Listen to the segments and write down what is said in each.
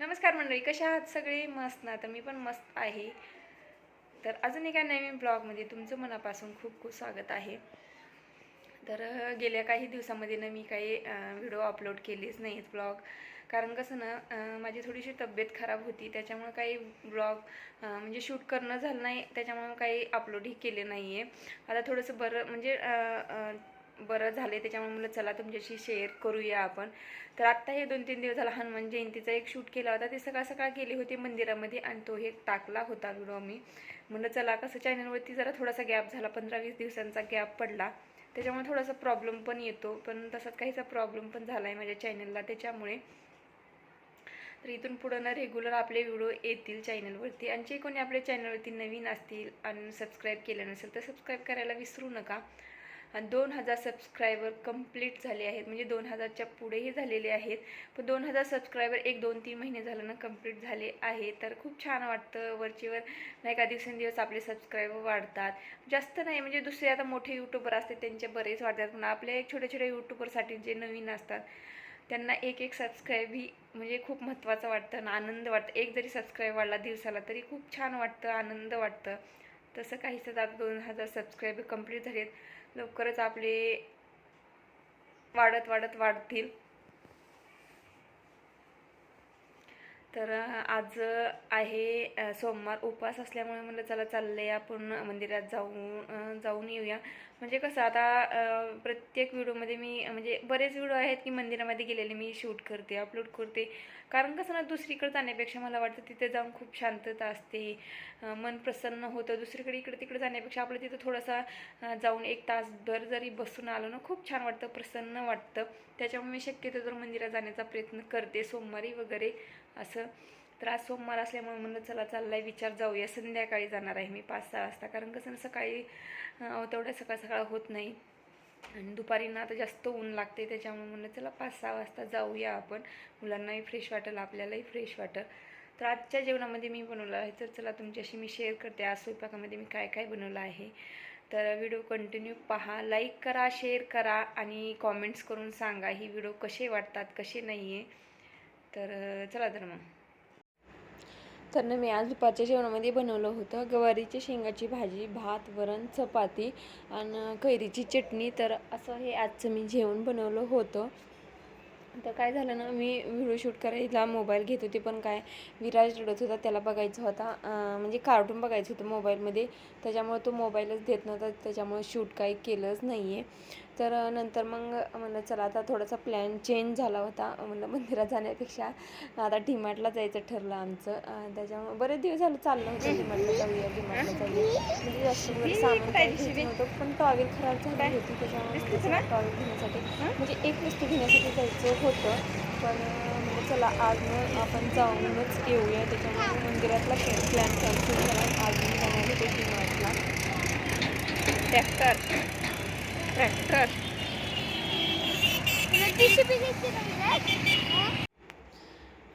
नमस्कार मंडळी कशा आहात सगळे? मस्त ना. तर मी पण मस्त आहे. तर अजून एका नवीन ब्लॉगमध्ये तुमचं मनापासून खूप खूप स्वागत आहे. तर गेल्या काही दिवसामध्ये ना मी काही व्हिडिओ अपलोड केलेच नाहीत ब्लॉग. कारण कसं ना माझी थोडीशी तब्येत खराब होती. त्याच्यामुळे काही ब्लॉग म्हणजे शूट करणं झालं नाही. त्याच्यामुळे काही अपलोडही केले नाही आहे आता थोडंसं बरं म्हणजे बरं झाले त्याच्यामुळे मुलं चला तुमच्याशी शेअर करूया आपण. तर आत्ता हे दोन तीन दिवस झाला हनुमान जयंतीचा एक शूट केला होता ते सकाळ सकाळ गेले होते मंदिरामध्ये आणि तो हे टाकला होता व्हिडिओ मी म्हणलं चला कसं चॅनलवरती जरा थोडासा गॅप झाला पंधरा वीस दिवसांचा गॅप पडला. त्याच्यामुळे थोडासा प्रॉब्लेम पण येतो पण तसाच काहीचा प्रॉब्लेम पण झाला आहे माझ्या चॅनलला त्याच्यामुळे. तर इथून पुढं ना रेग्युलर आपले व्हिडिओ येतील चॅनलवरती आणि जे कोणी आपल्या चॅनलवरती नवीन असतील आणि सबस्क्राईब केलं नसेल तर सबस्क्राईब करायला विसरू नका. आणि दोन हजार सबस्क्रायबर कंप्लीट झाले आहेत. म्हणजे दोन हजारच्या पुढेही झालेले आहेत. पण दोन हजार सबस्क्रायबर एक दोन तीन महिने झालं ना कंप्लीट झाले आहे. तर खूप छान वाटतं. वरचीवर नाही का दिवसेंदिवस आपले सबस्क्रायबर वाढतात. जास्त नाही म्हणजे दुसरे आता मोठे यूट्यूबर असतात त्यांचे बरेच वाढतात. पण आपल्या एक छोट्या छोट्या यूट्यूबरसाठी जे नवीन असतात त्यांना एक एक सबस्क्राईब ही म्हणजे खूप महत्त्वाचं वाटतं आणि आनंद वाटतं. एक जरी सबस्क्राईब वाढला दिवसाला तरी खूप छान वाटतं आनंद वाटतं. तसं काहीच आता दोन हजार सबस्क्राईबर कंप्लीट झालेत. लवकरच आपले वाढत वाढत वाढतील. तर आज आहे सोमवार. उपवास असल्यामुळे म्हणलं चला चाललंय आपण मंदिरात जाऊन जाऊन येऊया. म्हणजे कसं आता प्रत्येक व्हिडिओमध्ये मी म्हणजे बरेच व्हिडिओ आहेत की मंदिरामध्ये गेलेले मी शूट करते अपलोड करते. कारण कसं ना दुसरीकडे जाण्यापेक्षा मला वाटतं तिथे जाऊन खूप शांतता असते. मन प्रसन्न होतं. दुसरीकडे इकडे तिकडे जाण्यापेक्षा आपलं तिथं थोडासा जाऊन एक तासभर जरी बसून आलो ना खूप छान वाटतं प्रसन्न वाटतं. त्याच्यामुळे मी शक्यतो जर मंदिरात जाण्याचा प्रयत्न करते सोमवारी वगैरे असं तर आज सोमवार असल्यामुळे म्हणलं चला चाललाय विचार जाऊया. संध्याकाळी जाणार आहे मी पाच सहा वाजता. कारण कसं सकाळी तेवढ्या सकाळ सकाळ होत नाही. आणि दुपारी ना आता जास्त ऊन लागते त्याच्यामुळे म्हणलं चला पाच सहा वाजता जाऊया आपण. मुलांनाही फ्रेश वाटेल आपल्यालाही फ्रेश वाटेल. तर आजच्या जेवणामध्ये मी बनवलं आहे. तर चला तुमच्याशी मी शेअर करते. आज स्वयंपाकामध्ये मी काय काय बनवलं आहे. तर व्हिडिओ कंटिन्यू पहा. लाईक करा शेअर करा आणि कॉमेंट्स करून सांगा ही व्हिडिओ कसे वाटतात कसे नाही आहे तर चला तर मग. तर ना मी आज दुपारच्या जेवणामध्ये बनवलं होतं गवारीच्या शेंगाची भाजी भात वरण चपाती आणि कैरीची चटणी. तर असं हे आजचं मी जेवण बनवलं होतं. तर काय झालं ना मी व्हिडिओ शूट करायला मोबाईल घेत होते पण काय विराज रडत होता त्याला बघायचं होता म्हणजे कार्टून बघायचं होतं मोबाईलमध्ये त्याच्यामुळे तो मोबाईलच देत नव्हता त्याच्यामुळे शूट काही केलंच नाही आहे तर नंतर मग म्हणलं चला आता थोडासा प्लॅन चेंज झाला होता. म्हणलं मंदिरात जाण्यापेक्षा आता डीमार्टला जायचं ठरलं आमचं. त्याच्यामुळे बरेच दिवस झालं चाललं होतं डीमार्टला जाऊया डीमार्टला जाऊया. म्हणजे जास्त सामान नव्हतं पण टॉवेल खराब झाली होती त्याच्यामुळे टॉवेल घेण्यासाठी. म्हणजे एक वस्तू घेण्यासाठी जायचं होतं पण म्हणजे चला आज मग आपण जाऊनच येऊया. त्याच्यामुळे मंदिरातला प्लॅन कॅन्सल झाला. आज मी जाणार होते ট্র্যাক্টর ট্র্যাক্টর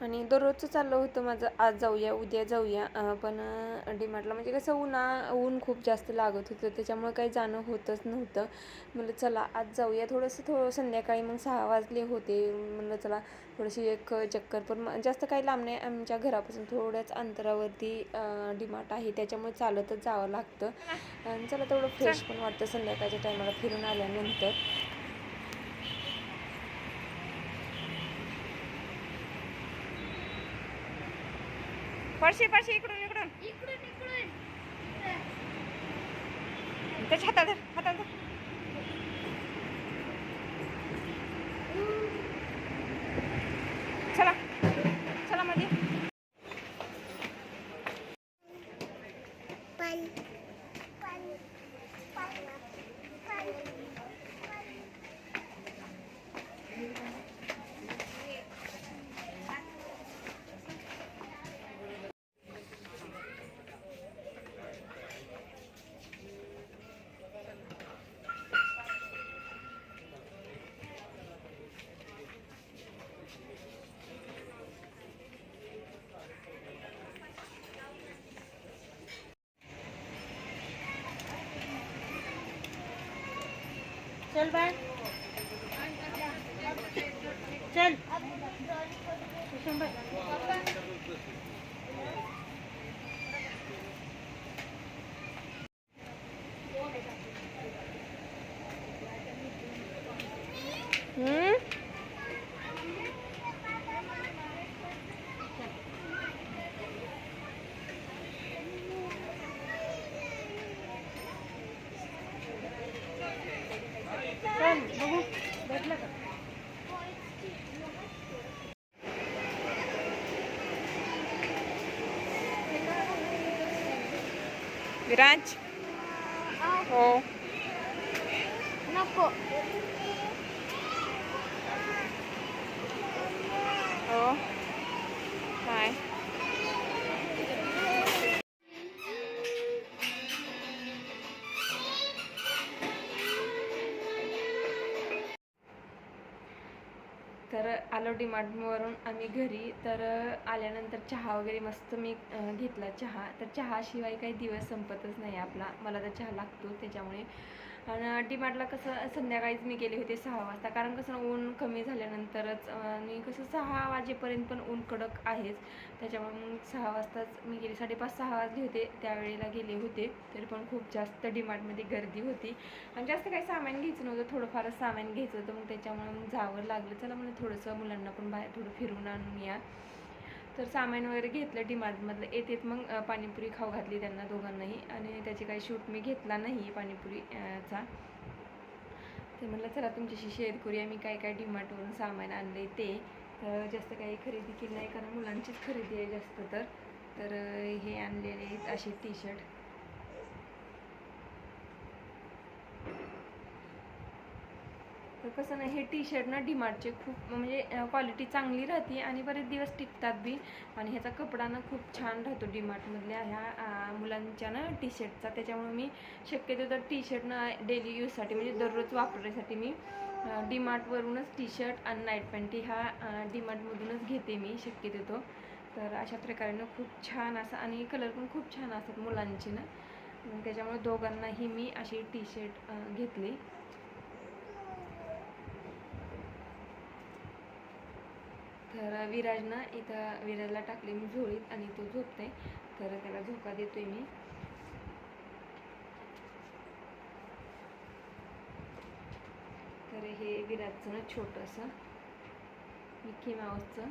आणि दररोजचं चाललं होतं माझं आज जाऊया उद्या जाऊया. पण डीमार्टला म्हणजे कसं उन्हा ऊन खूप जास्त लागत होतं त्याच्यामुळे काही जाणं होतच नव्हतं. म्हणलं चला आज जाऊया. थोडंसं थोडं संध्याकाळी मग सहा वाजले होते. म्हणलं चला थोडीशी एक चक्कर पण म- जास्त काही लांब नाही. आमच्या घरापासून थोड्याच अंतरावरती डीमार्ट आहे. त्याच्यामुळे चालतच जावं लागतं. आणि चला तेवढं फ्रेश पण वाटतं. संध्याकाळच्या टायमाला फिरून आल्यानंतर. पडशी पडशी इकडून इकडून. त्याच्या हातात धर, चल बाय चल शंभर हम्म? विराज हो नको हो काय तर आलो डिमार्टवरून आम्ही घरी. तर आल्यानंतर चहा वगैरे मस्त मी घेतला चहा. तर चहाशिवाय काही दिवस संपतच नाही आपला. मला तर चहा लागतो त्याच्यामुळे आणि डीमार्टला कसं संध्याकाळीच मी गेले होते सहा वाजता. कारण कसं ऊन कमी झाल्यानंतरच आणि कसं सहा वाजेपर्यंत पण ऊन कडक आहेच. त्याच्यामुळे मग सहा वाजताच मी गेले. साडेपाच सहा वाजले होते. त्यावेळेला गेले होते. तरी पण खूप जास्त डीमार्टमध्ये गर्दी होती. आणि जास्त काही सामान घ्यायचं नव्हतं. थोडंफारच सामान घ्यायचं होतं. मग त्याच्यामुळे मग जावं लागलं. चला म्हणजे थोडंसं मुलांना पण बाहेर थोडं फिरून आणून या. तर सामान वगैरे घेतलं डिमार्टमधलं. येत येत मग पाणीपुरी खाऊ घातली त्यांना दोघांनाही. आणि त्याची काही शूट मी घेतला नाही पाणीपुरी अं, चा ते म्हटलं चला तुमच्याशी शेअर करूया. मी काय काय डिमार्टवरून सामान आणले ते. तर जास्त काही खरेदी केली नाही कारण मुलांचीच खरेदी आहे जास्त तर. तर हे आणलेले आहेत असे टी शर्ट तर कसं नाही हे टी शर्ट ना डीमार्टचे खूप म्हणजे क्वालिटी चांगली राहते आणि बरेच दिवस टिकतात बी. आणि ह्याचा कपडा ना खूप छान राहतो डीमार्टमधल्या ह्या मुलांच्या ना टी शर्टचा त्याच्यामुळे मी शक्यतो तर टी शर्ट ना डेली यूजसाठी म्हणजे दररोज वापरण्यासाठी मी डीमार्टवरूनच टी शर्ट आणि नाईट पॅन्टी ह्या डीमार्टमधूनच घेते मी शक्यतो तर अशा प्रकारे ना खूप छान असं आणि कलर पण खूप छान असतात मुलांचे ना. त्याच्यामुळे दोघांनाही मी अशी टी शर्ट घेतली. तर विराजनं इथं विराजला टाकले मी झोळीत आणि तो झोपते तर त्याला झोका देतोय मी. तर हे विराजचं ना छोटंसं मिक्की माऊसचं.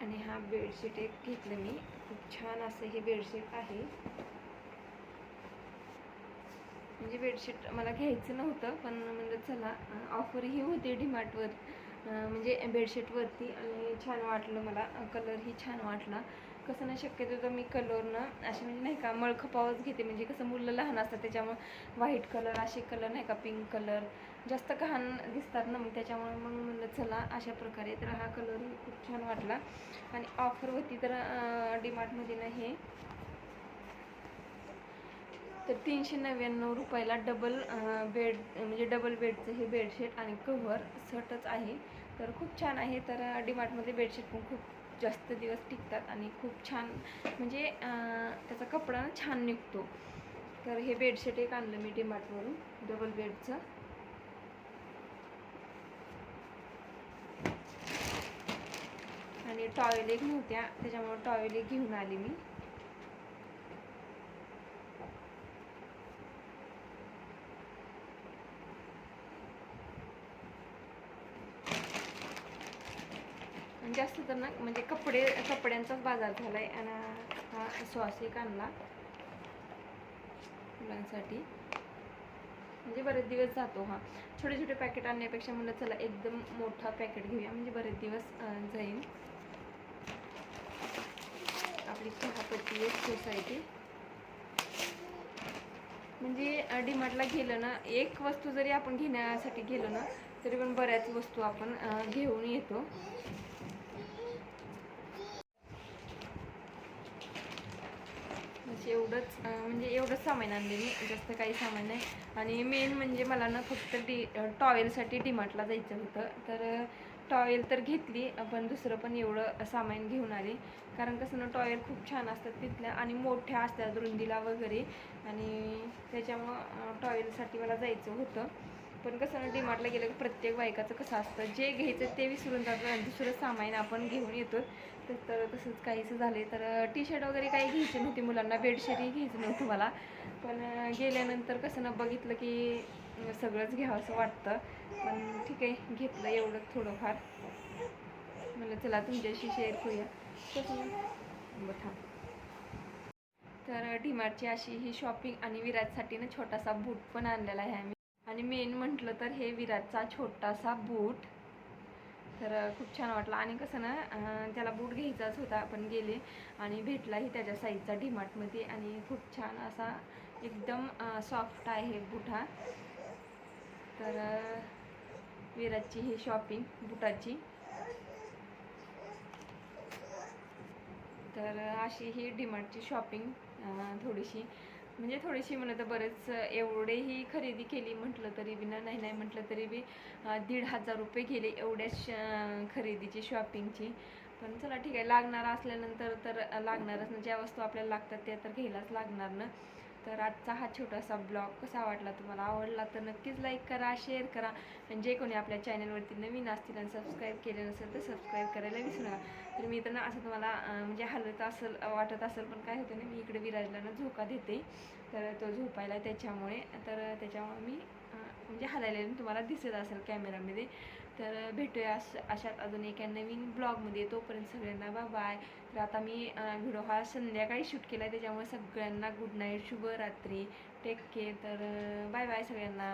आणि हा बेडशीट एक घेतलं मी. खूप छान असं हे बेडशीट आहे. म्हणजे बेडशीट मला घ्यायचं नव्हतं पण म्हणलं चला ऑफरही होते डीमार्टवर. म्हणजे बेडशीटवरती आणि छान वाटलं मला. कलरही छान वाटला. कसं नाही शक्यतो तर मी कलरनं असे म्हणजे नाही का मळखपावच घेते. म्हणजे कसं मुलं लहान असतात त्याच्यामुळं व्हाईट कलर असे कलर नाही का पिंक कलर जास्त घाण दिसतात ना मग त्याच्यामुळे मग म्हणलं चला अशा प्रकारे. तर हा कलरही खूप छान वाटला. आणि ऑफर होती तर डीमार्टमध्ये ना हे तर तीनशे नव्याण्णव रुपयाला डबल बेड म्हणजे डबल बेडचं हे बेडशीट आणि कव्हर सटच आहे. तर खूप छान आहे. तर डीमार्टमध्ये बेडशीट पण खूप जास्त दिवस टिकतात आणि खूप छान म्हणजे त्याचा कपडा छान निघतो. तर हे बेडशीट एक आणलं मी डीमार्टवरून डबल बेडचं आणि टॉयल एक नव्हत्या त्याच्यामुळे टॉयल एक घेऊन आली मी. खतरनाक ना म्हणजे कपडे कपड्यांचाच बाजार झाला आहे आणि हा सॉस एक आणला मुलांसाठी. म्हणजे बरेच दिवस जातो हा. छोटे छोटे पॅकेट आणण्यापेक्षा म्हणलं चला एकदम मोठा पॅकेट घेऊया. म्हणजे बरेच दिवस जाईल आपली चहापत्ती एक सोसायटी. म्हणजे डिमार्टला गेलं ना एक वस्तू जरी आपण घेण्यासाठी गेलो ना तरी पण बऱ्याच वस्तू आपण घेऊन येतो. म्हणजे एवढंच म्हणजे एवढंच सामान आणले मी जास्त काही सामान नाही. आणि मेन म्हणजे मला ना फक्त डी टॉवेलसाठी डिमार्टला जायचं होतं. तर टॉवेल तर घेतली पण दुसरं पण एवढं सामान घेऊन आले. कारण कसं ना टॉवेल खूप छान असतात तिथल्या आणि मोठ्या असतात रुंदीला वगैरे. आणि त्याच्यामुळं टॉवेलसाठी मला जायचं होतं. पण कसं ना डीमार्टला गेलं की प्रत्येक बायकाचं कसं असतं जे घ्यायचं ते विसरून जातं आणि दुसरं सामान आपण घेऊन येतो. तर तसंच काहीच झाले तर टी शर्ट वगैरे काही घ्यायचे नव्हते मुलांना बेडशीटही घ्यायचं नव्हतं मला. पण गेल्यानंतर कसं ना बघितलं की सगळंच घ्यावं असं वाटतं. पण ठीक आहे घेतलं एवढं थोडंफार. म्हणलं चला तुमच्याशी शेअर करूया. कसं बघा तर डीमार्टची अशी ही शॉपिंग आणि विराटसाठी ना छोटासा बूट पण आणलेला आहे आम्ही. आणि मेन म्हटलं तर हे विराटचा छोटासा बूट तर खूप छान वाटला. आणि कसं ना त्याला बूट घ्यायचाच होता. आपण गेले आणि भेटलाही त्याच्या साईजचा डीमार्टमध्ये आणि खूप छान असा एकदम सॉफ्ट आहे बूट हा. तर विराटची ही शॉपिंग बुटाची तर अशी ही डीमार्टची शॉपिंग थोडीशी. म्हणजे थोडीशी म्हणलं तर बरेच एवढेही खरेदी केली म्हटलं तरी बी ना नाही नाही म्हटलं तरी बी दीड हजार रुपये गेले एवढ्याच खरेदीची शॉपिंगची पण चला ठीक आहे लागणार असल्यानंतर तर लागणारच ना ज्या वस्तू आपल्याला लागतात त्या तर घ्यायलाच लागणार ना. तर आजचा हा छोटासा ब्लॉग कसा वाटला तुम्हाला? आवडला तर नक्कीच लाईक करा शेअर करा. आणि जे कोणी आपल्या चॅनलवरती नवीन असतील आणि सबस्क्राईब केले नसेल तर सबस्क्राईब करायला विसरू नका. तर मी तर ना असं तुम्हाला म्हणजे हलत असेल वाटत असेल पण काय होतं ना मी इकडे विराजला ना झोका देते. तर तो झोपायला त्याच्यामुळे तर त्याच्यामुळे मी म्हणजे हलायला तुम्हाला दिसत असेल कॅमेरामध्ये तर भेटूया अश अशात अजून एका नवीन ब्लॉगमध्ये. तोपर्यंत सगळ्यांना बा बाय तर आता मी व्हिडिओ हा संध्याकाळी शूट केला आहे त्याच्यामुळे सगळ्यांना गुड नाईट शुभरात्री. टेक केअर तर बाय बाय सगळ्यांना.